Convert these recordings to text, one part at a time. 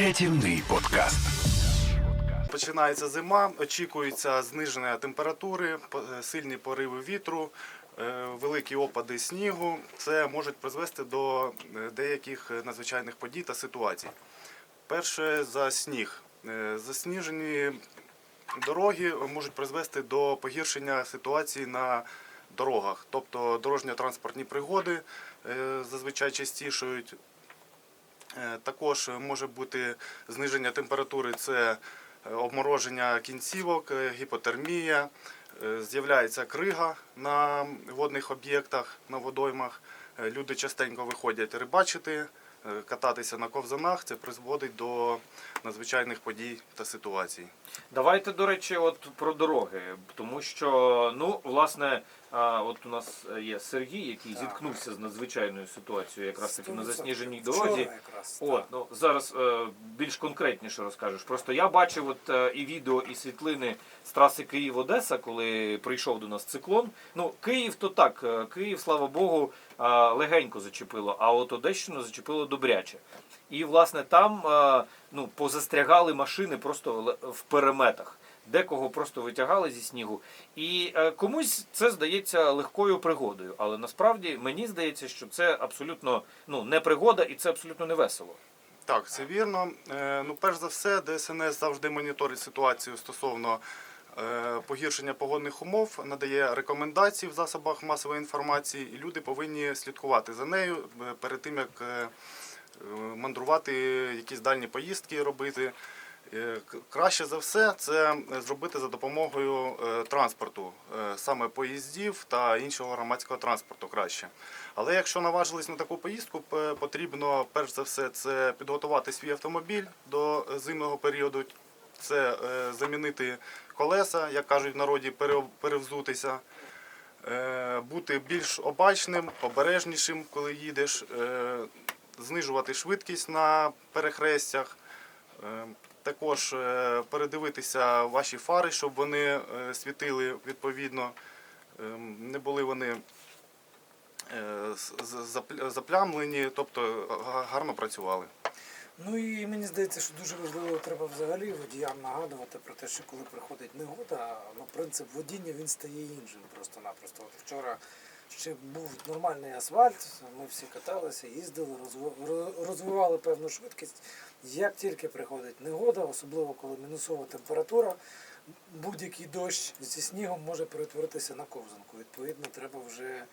Рятівний подкаст. Починається зима, очікується зниження температури, е, сильні пориви вітру, е, великі опади снігу. Це можуть призвести до е, деяких надзвичайних подій та ситуацій. Перше за сніг. Засніжені дороги можуть призвести до погіршення ситуації на дорогах, тобто дорожньо-транспортні пригоди зазвичай частішають. Е, Також може бути зниження температури, це е, обмороження кінцівок, е, гіпотермія, з'являється крига на водних об'єктах, на водоймах. Люди частенько виходять рибачити, кататися на ковзанах. Це призводить до надзвичайних подій та ситуацій. Давайте, до речі, от про дороги, тому що, ну, власне, а, от у нас є Сергій, який зіткнувся з надзвичайною ситуацією, якраз таки на засніженій дорозі. якраз, От, ну зараз е, більш конкретніше розкажеш. Просто я бачив от е, і відео, і світлини з траси Київ-Одеса, коли прийшов до нас циклон. Ну, Київ то так, е, Київ, слава Богу, е, легенько зачепило, а от Одещину зачепило добряче. І власне там е, ну, позастрягали машини просто в переметах. Декого просто витягали зі снігу. І е, комусь це здається легкою пригодою. Але насправді мені здається, що це абсолютно ну, не пригода і це абсолютно не весело. Так, це вірно. Е, Ну, перш за все, ДСНС завжди моніторить ситуацію стосовно е, погіршення погодних умов, надає рекомендації в засобах масової інформації, і люди повинні слідкувати за нею перед тим, як мандрувати, якісь дальні поїздки робити. Е, Краще за все це зробити за допомогою е, транспорту, е, саме поїздів та іншого громадського транспорту краще. Але якщо наважились на таку поїздку, потрібно перш за все це підготувати свій автомобіль до зимного періоду. Це замінити колеса, як кажуть в народі, пере- перевзутися, бути більш обачним, обережнішим, коли їдеш, знижувати швидкість на перехрестях. Е, Також е, передивитися ваші фари, щоб вони е, світили відповідно, Е, не були вони е, заплямлені, тобто гарно працювали. Ну і мені здається, що дуже важливо треба взагалі водіям нагадувати про те, що коли приходить негода, ну принцип водіння він стає іншим просто-напросто. От вчора ще був нормальний асфальт, ми всі каталися, їздили, розви- розвивали певну швидкість. Як тільки приходить негода, особливо коли мінусова температура, будь-який дощ зі снігом може перетворитися на ковзанку. Відповідно, треба вже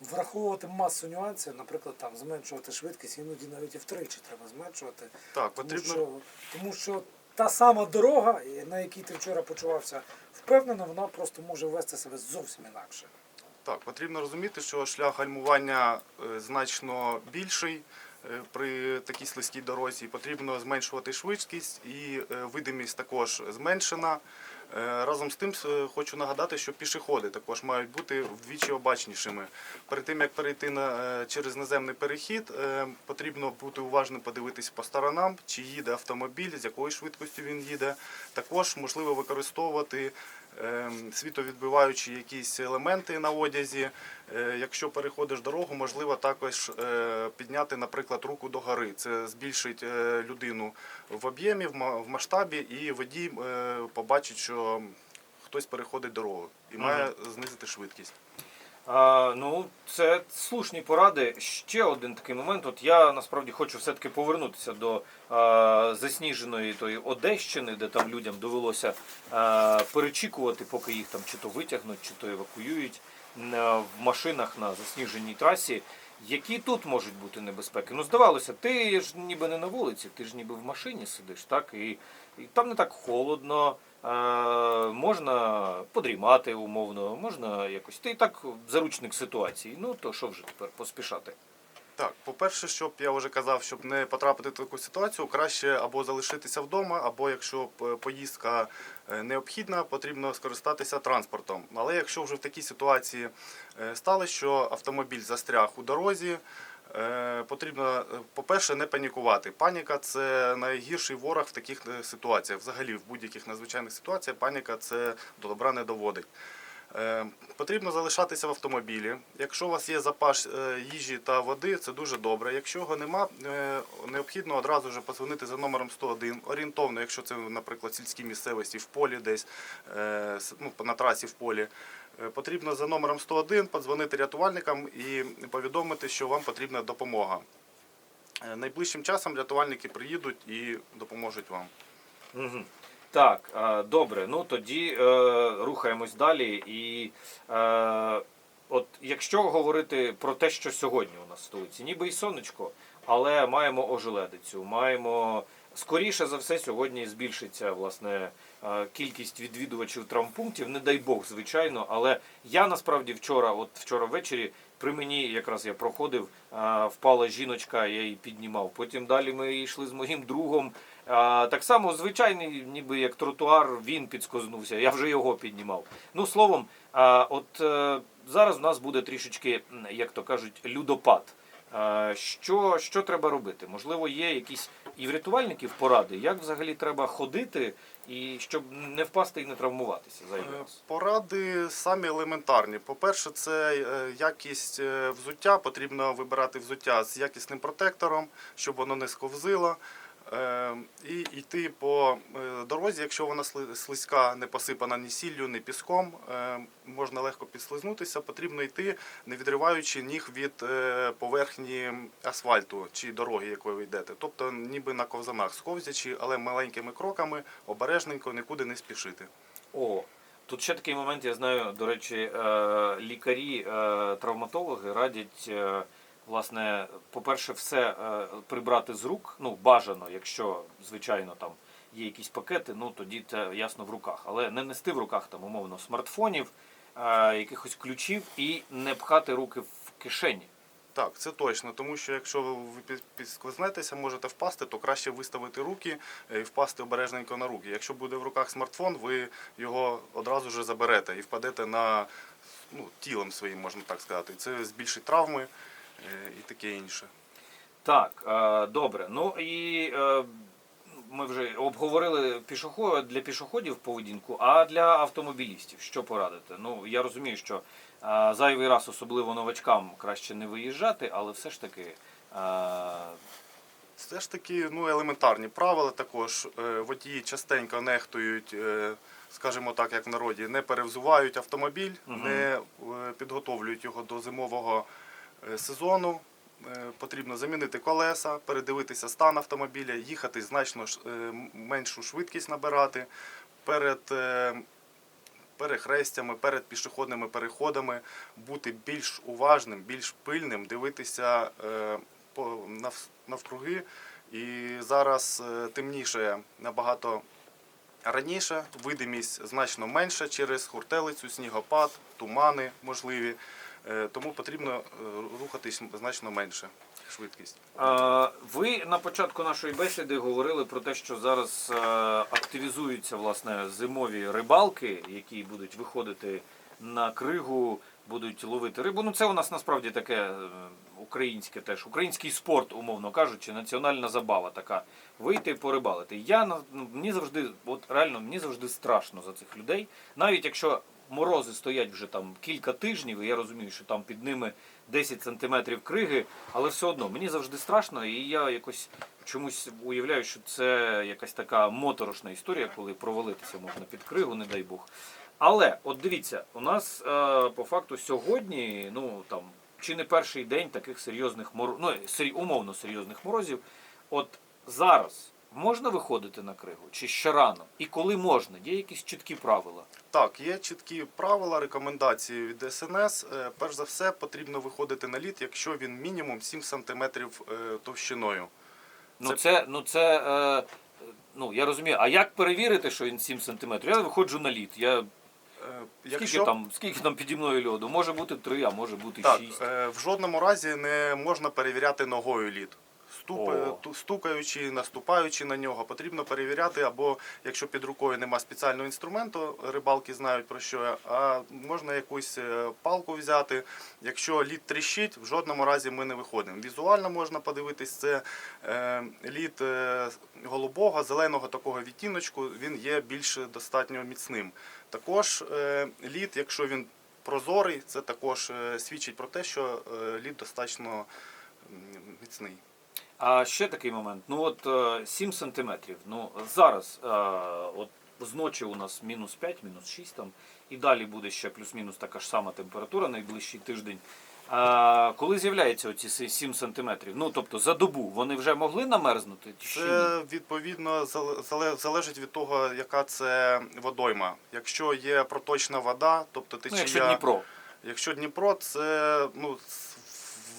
враховувати масу нюансів, наприклад, там зменшувати швидкість, іноді навіть і втричі треба зменшувати. Так, Тому що, тому що та сама дорога, на якій ти вчора почувався впевнено, вона просто може вести себе зовсім інакше. Так, потрібно розуміти, що шлях гальмування е, значно більший е, при такій слизькій дорозі. Потрібно зменшувати швидкість і е, видимість також зменшена. Разом з тим хочу нагадати, що пішоходи також мають бути вдвічі обачнішими. Перед тим як перейти на, через наземний перехід, потрібно бути уважним, подивитись по сторонам, чи їде автомобіль, з якою швидкістю він їде. Також можливо використовувати світовідбиваючі якісь елементи на одязі. Е, Якщо переходиш дорогу, можливо також е, підняти, наприклад, руку до гори. Це збільшить е, людину в об'ємі, в масштабі, і водій побачить, що хтось переходить дорогу і має знизити швидкість. А, ну, це слушні поради. Ще один такий момент. От я насправді хочу все-таки повернутися до а, засніженої тої Одещини, де там людям довелося а, перечікувати, поки їх там чи то витягнуть, чи то евакуюють а, в машинах на засніженій трасі. Які тут можуть бути небезпеки? Ну, здавалося, ти ж ніби не на вулиці, ти ж ніби в машині сидиш, так? І, і там не так холодно, можна подрімати умовно, можна якось. Ти і так заручник ситуації. Ну то що вже тепер поспішати? Так, по-перше, щоб я вже казав, щоб не потрапити в таку ситуацію, краще або залишитися вдома, або якщо поїздка е, необхідна, потрібно скористатися транспортом. Але якщо вже в такій ситуації е, сталося, що автомобіль застряг у дорозі, потрібно, е, по-перше, не панікувати. Паніка це найгірший ворог в таких е, ситуаціях. Взагалі, в будь-яких надзвичайних ситуаціях паніка це до добра не доводить. Е, Потрібно залишатися в автомобілі. Якщо у вас є запас е, їжі та води, це дуже добре. Якщо його нема, е, необхідно одразу ж подзвонити за номером 101. Орієнтовно, якщо це, наприклад, сільські місцевості в полі десь, е, ну, на трасі в полі. Е, Потрібно за номером 101 подзвонити рятувальникам і повідомити, що вам потрібна допомога. Е, Найближчим часом рятувальники приїдуть і допоможуть вам. Угу. Так, е, добре. Ну тоді е, рухаємось далі. І е, от якщо говорити про те, що сьогодні у нас столиці, ніби і сонечко, але маємо ожеледицю, маємо. Скоріше за все, сьогодні збільшиться власне кількість відвідувачів травмпунктів. Не дай Бог, звичайно. Але я насправді вчора, от вчора ввечері, при мені якраз я проходив, впала жіночка, я її піднімав. Потім далі ми йшли з моїм другом. Так само звичайний, ніби як тротуар, він підскознувся, я вже його піднімав. Ну, словом, от е, зараз в нас буде трішечки, як то кажуть, людопад. Що, що треба робити? Можливо, є якісь і в рятувальників поради, як взагалі треба ходити, і щоб не впасти і не травмуватися зайвий Е. Поради самі елементарні. По-перше, це е, якість е, взуття. Потрібно вибирати взуття з якісним протектором, щоб воно не сковзило. Е, І йти по е, дорозі, якщо вона сли- слизька, не посипана ні сіллю, ні піском, е, можна легко підслизнутися. Потрібно йти, не відриваючи ніг від е, поверхні асфальту чи дороги, якою ви йдете. Тобто, ніби на ковзанах сковзячи, але маленькими кроками, обережненько, нікуди не спішити. О, тут ще такий момент, я знаю, до речі, е, лікарі, е, травматологи радять, власне, по-перше, все е, прибрати з рук. Ну, бажано, якщо, звичайно, там є якісь пакети, ну тоді це ясно в руках. Але не нести в руках там, умовно, смартфонів, е, якихось ключів і не пхати руки в кишені. Так, це точно, тому що якщо ви під- підскользнетеся, можете впасти, то краще виставити руки е, і впасти обережненько на руки. Якщо буде в руках смартфон, ви його одразу ж заберете і впадете на ну, тілом своїм, можна так сказати. Це збільшить травми і таке інше. Так, е, добре. Ну і е, ми вже обговорили пішоход для пішоходів поведінку, а для автомобілістів що порадити? Ну я розумію, що е, зайвий раз, особливо новачкам, краще не виїжджати, але все ж таки. Е, Все ж таки ну, елементарні правила також. Е, Водії частенько нехтують, е, скажімо так, як в народі, не перевзувають автомобіль, Мгм. не е, підготовлюють його до зимового е, сезону. Е, Потрібно замінити колеса, передивитися стан автомобіля, їхати значно е, меншу швидкість набирати перед е, перехрестями, перед пішохідними переходами, бути більш уважним, більш пильним, дивитися е, навкруги. І зараз е, темніше набагато раніше, видимість значно менша через хуртелицю, снігопад, тумани можливі. Е, Тому потрібно е, рухатись значно менше швидкість. Ви на початку нашої бесіди говорили про те, що зараз е, активізуються власне зимові рибалки, які будуть виходити на кригу, будуть ловити рибу. Ну це у нас насправді таке українське теж, український спорт, умовно кажучи, національна забава така. Вийти порибалити. Я ну, мені завжди, от реально, мені завжди страшно за цих людей, навіть якщо. Морози стоять вже там кілька тижнів, і я розумію, що там під ними 10 сантиметрів криги, але все одно мені завжди страшно, і я якось чомусь уявляю, що це якась така моторошна історія, коли провалитися можна під кригу, не дай Бог. Але от дивіться, у нас е, по факту сьогодні, ну там чи не перший день таких серйозних мор... ну, умовно серйозних морозів. От зараз можна виходити на кригу, чи ще рано? І коли можна? Є якісь чіткі правила? Так, є чіткі правила, рекомендації від СНС. Е, Перш за все, потрібно виходити на лід, якщо він мінімум 7 см товщиною. Ну Це- це, ну це е, ну я розумію. А як перевірити, що він 7 сантиметрів? Я виходжу на лід. Я Е, скільки там, скільки там піді мною льоду? Може бути 3, а може бути 6. е, в жодному разі не можна перевіряти ногою лід. Ступ, стукаючи, наступаючи на нього, потрібно перевіряти, або якщо під рукою нема спеціального інструменту, рибалки знають про що, а можна якусь е, палку взяти. Якщо лід тріщить, в жодному разі ми не виходимо. Візуально можна подивитись, це е, лід е, голубого, зеленого такого відтіночку, він є більш достатньо міцним. Також лід, якщо він прозорий, це також свідчить про те, що лід достатньо міцний. А ще такий момент. Ну от е, 7 сантиметрів. Ну зараз е, от зночі у нас мінус 5, мінус 6 там, і далі буде ще плюс-мінус така ж сама температура найближчий тиждень. А коли з'являються оці 7 сантиметрів? Ну тобто за добу вони вже могли намерзнути? Чи? Це відповідно зале- зале- залежить від того, яка це водойма. Якщо є проточна вода, тобто ну, якщо Дніпро. Якщо Дніпро, це ну,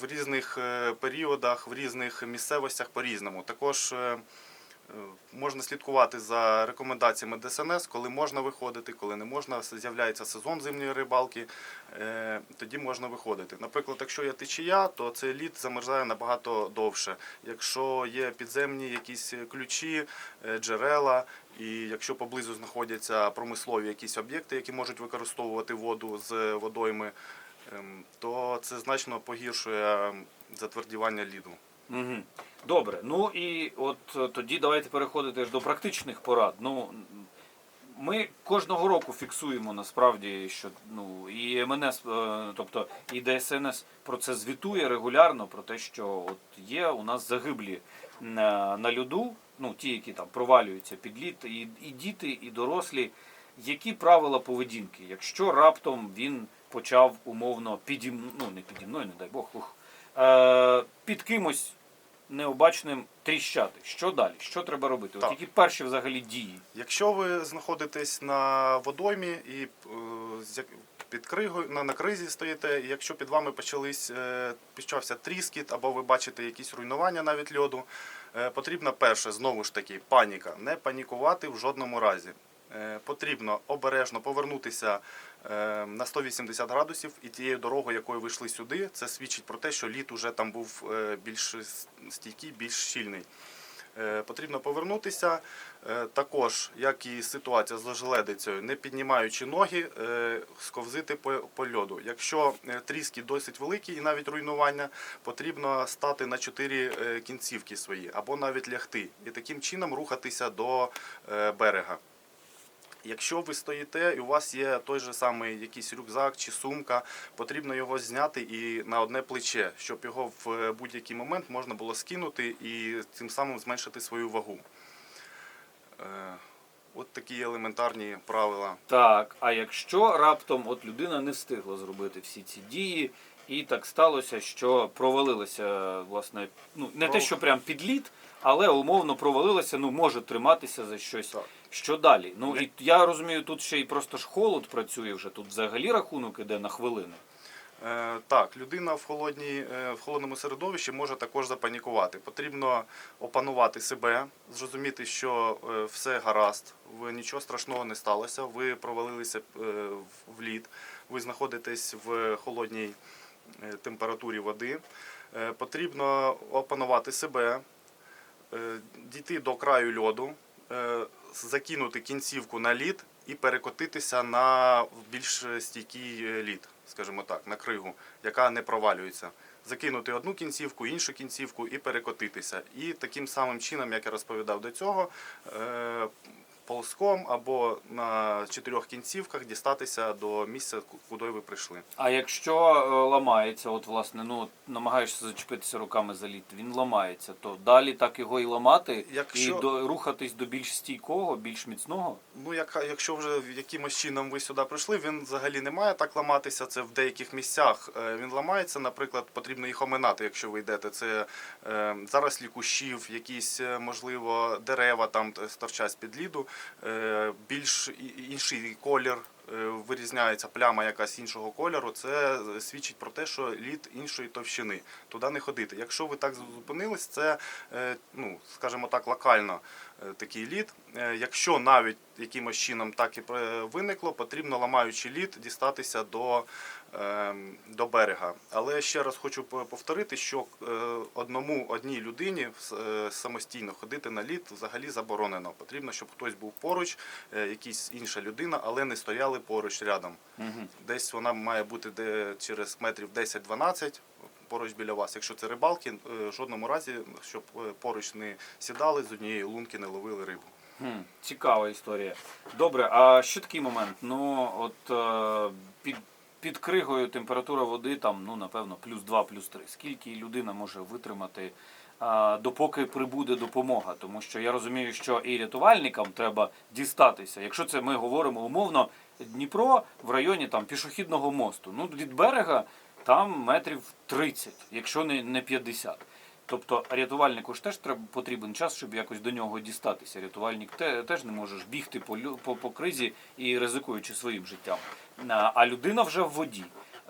в різних е, періодах, в різних місцевостях по-різному. Також е, е, можна слідкувати за рекомендаціями ДСНС, коли можна виходити, коли не можна. З'являється сезон зимньої рибалки, тоді можна виходити. Наприклад, якщо є течія, то цей лід замерзає набагато довше. Якщо є підземні якісь ключі, джерела, і якщо поблизу знаходяться промислові якісь об'єкти, які можуть використовувати воду з водойми, то це значно погіршує ем, затвердівання ліду. Угу. Добре. Ну і от е, тоді давайте переходити ж до практичних порад. Ну ми кожного року фіксуємо насправді, що ну і МНС, е, тобто і ДСНС про це звітує регулярно, про те, що от є у нас загиблі на, на льоду, ну ті, які там провалюються під лід, і, і діти, і дорослі. Які правила поведінки, якщо раптом він почав умовно піді, ну не піді мною, не дай Бог, ух, е, під кимось необачним тріщати. Що далі? Що треба робити? От які перші взагалі дії? Якщо ви знаходитесь на водоймі і е, з як- під кригою на, на кризі стоїте, і якщо під вами почались е, почався тріскіт, або ви бачите якісь руйнування навіть льоду, е, потрібно перше, знову ж таки, паніка. Не панікувати в жодному разі. Е, Потрібно обережно повернутися е, на 180 градусів і тією дорогою, якою ви йшли сюди, це свідчить про те, що лід уже там був е, більш стійкий, більш щільний. Потрібно повернутися. Також, як і ситуація з ожеледицею, не піднімаючи ноги, сковзити по, льоду. Якщо тріски досить великі і навіть руйнування, потрібно стати на чотири кінцівки свої або навіть лягти і таким чином рухатися до берега. Якщо ви стоїте і у вас є той же самий якийсь рюкзак чи сумка, потрібно його зняти і на одне плече, щоб його в будь-який момент можна було скинути і тим самим зменшити свою вагу. Е, От такі елементарні правила. Так, а якщо раптом от людина не встигла зробити всі ці дії, і так сталося, що провалилася, власне, ну не те, що прям під лід, але умовно провалилася, ну може триматися за щось. Так. Що далі? Ну і я розумію, тут ще й просто ж холод працює вже. Тут взагалі рахунок іде на хвилини. Е, Так, людина в, холодній, е, в холодному середовищі може також запанікувати. Потрібно опанувати себе, зрозуміти, що е, все гаразд, ви нічого страшного не сталося, ви провалилися е, в- лід, ви знаходитесь в холодній е, температурі води. Е, Потрібно опанувати себе, е, дійти до краю льоду, закинути кінцівку на лід і перекотитися на більш стійкий е, лід, скажімо так, на кригу, яка не провалюється. Закинути одну кінцівку, іншу кінцівку і перекотитися. І таким самим чином, як я розповідав до цього, е, ползком або на чотирьох кінцівках дістатися до місця, куди ви прийшли. А якщо е, ламається, от власне, ну намагаєшся зачепитися руками за лід, він ламається, то далі так його і ламати, Якщо- і до, рухатись до більш стійкого, більш міцного. Ну, як, якщо вже якимось чином ви сюди прийшли, він взагалі не має так ламатися. Це в деяких місцях е, він ламається. Наприклад, потрібно їх оминати, якщо ви йдете. Це е, зарослі кущів, якісь, е, можливо, дерева там торчать з-під ліду, е, більш інший колір. е, Вирізняється пляма якась іншого кольору, це свідчить про те, що лід іншої товщини. Туди не ходити. Якщо ви так зупинились, це, е, ну, скажімо так, локально е, такий лід. Е, Якщо навіть якимось чином так і е, виникло, потрібно ламаючи лід дістатися до до берега. Але ще раз хочу повторити, що е, одному одній людині е, самостійно ходити на лід взагалі заборонено. Потрібно, щоб хтось був поруч, е, якась інша людина, але не стояли поруч рядом. Десь вона має бути де через метрів 10-12 поруч біля вас. Якщо це рибалки, в жодному разі, щоб поруч не сідали, з однієї лунки не ловили рибу. Хм, цікава історія. Добре, а ще такий момент. Ну, от під, під кригою температура води там, ну, напевно, плюс 2, плюс 3. Скільки людина може витримати, допоки прибуде допомога? Тому що я розумію, що і рятувальникам треба дістатися. Якщо це ми говоримо умовно, Дніпро в районі там пішохідного мосту. Ну, від берега там метрів 30, якщо не 50. Тобто рятувальнику ж теж треба потрібен час, щоб якось до нього дістатися. Рятувальник те, теж не може бігти по, по, по кризі і ризикуючи своїм життям. А, людина вже в воді.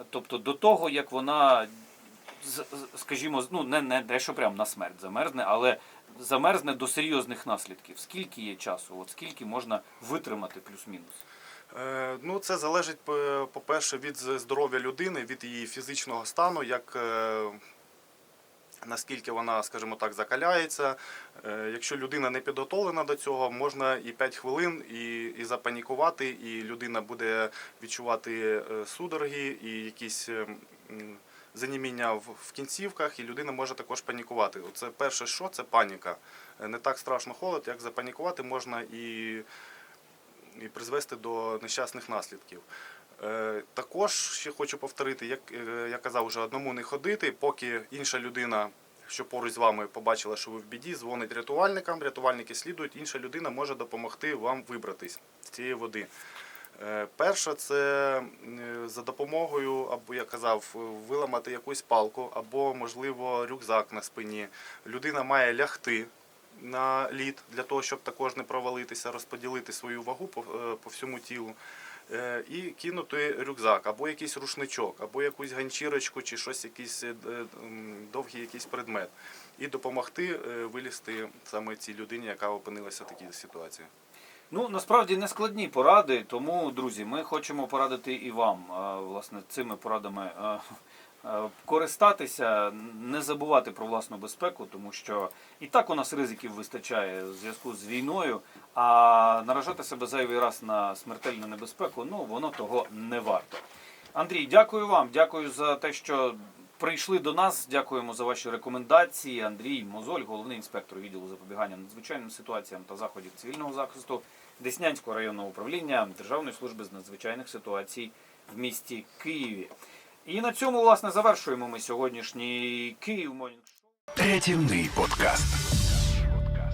Тобто до того, як вона, скажімо, ну не, не те, що прям на смерть замерзне, але замерзне до серйозних наслідків. Скільки є часу? От скільки можна витримати плюс-мінус? Е, Ну, це залежить, по- по-перше, від здоров'я людини, від її фізичного стану, як е, наскільки вона, скажімо так, закаляється. Е, Якщо людина не підготовлена до цього, можна і 5 хвилин і, і запанікувати, і людина буде відчувати е, судороги і якісь. е, Заніміння в в кінцівках, і людина може також панікувати. Це перше, що це паніка. Не так страшно холод, як запанікувати можна і і призвести до нещасних наслідків. Е, Також ще хочу повторити, як е, я казав, вже одному не ходити, поки інша людина, що поруч з вами побачила, що ви в біді, дзвонить рятувальникам, рятувальники слідують, інша людина може допомогти вам вибратись з цієї води. Е, Перше, це за допомогою, або я казав, виламати якусь палку, або, можливо, рюкзак на спині. Людина має лягти на лід для того, щоб також не провалитися, розподілити свою вагу по, по всьому тілу. Е, І кинути рюкзак, або якийсь рушничок, або якусь ганчірочку, чи щось, якийсь е, довгий якийсь предмет. І допомогти е, вилізти саме цій людині, яка опинилася в такій ситуації. Ну насправді не складні поради, тому, друзі, ми хочемо порадити і вам, власне, цими порадами користатися, не забувати про власну безпеку, тому що і так у нас ризиків вистачає в зв'язку з війною, а наражати себе зайвий раз на смертельну небезпеку, ну воно того не варто. Андрій, дякую вам, дякую за те, що прийшли до нас. Дякуємо за ваші рекомендації. Андрій Мозоль, головний інспектор відділу запобігання надзвичайним ситуаціям та заходів цивільного захисту Деснянського районного управління Державної служби з надзвичайних ситуацій в місті Києві. І на цьому, власне, завершуємо ми сьогоднішній Київ Монінг Шоу. Рятівний подкаст.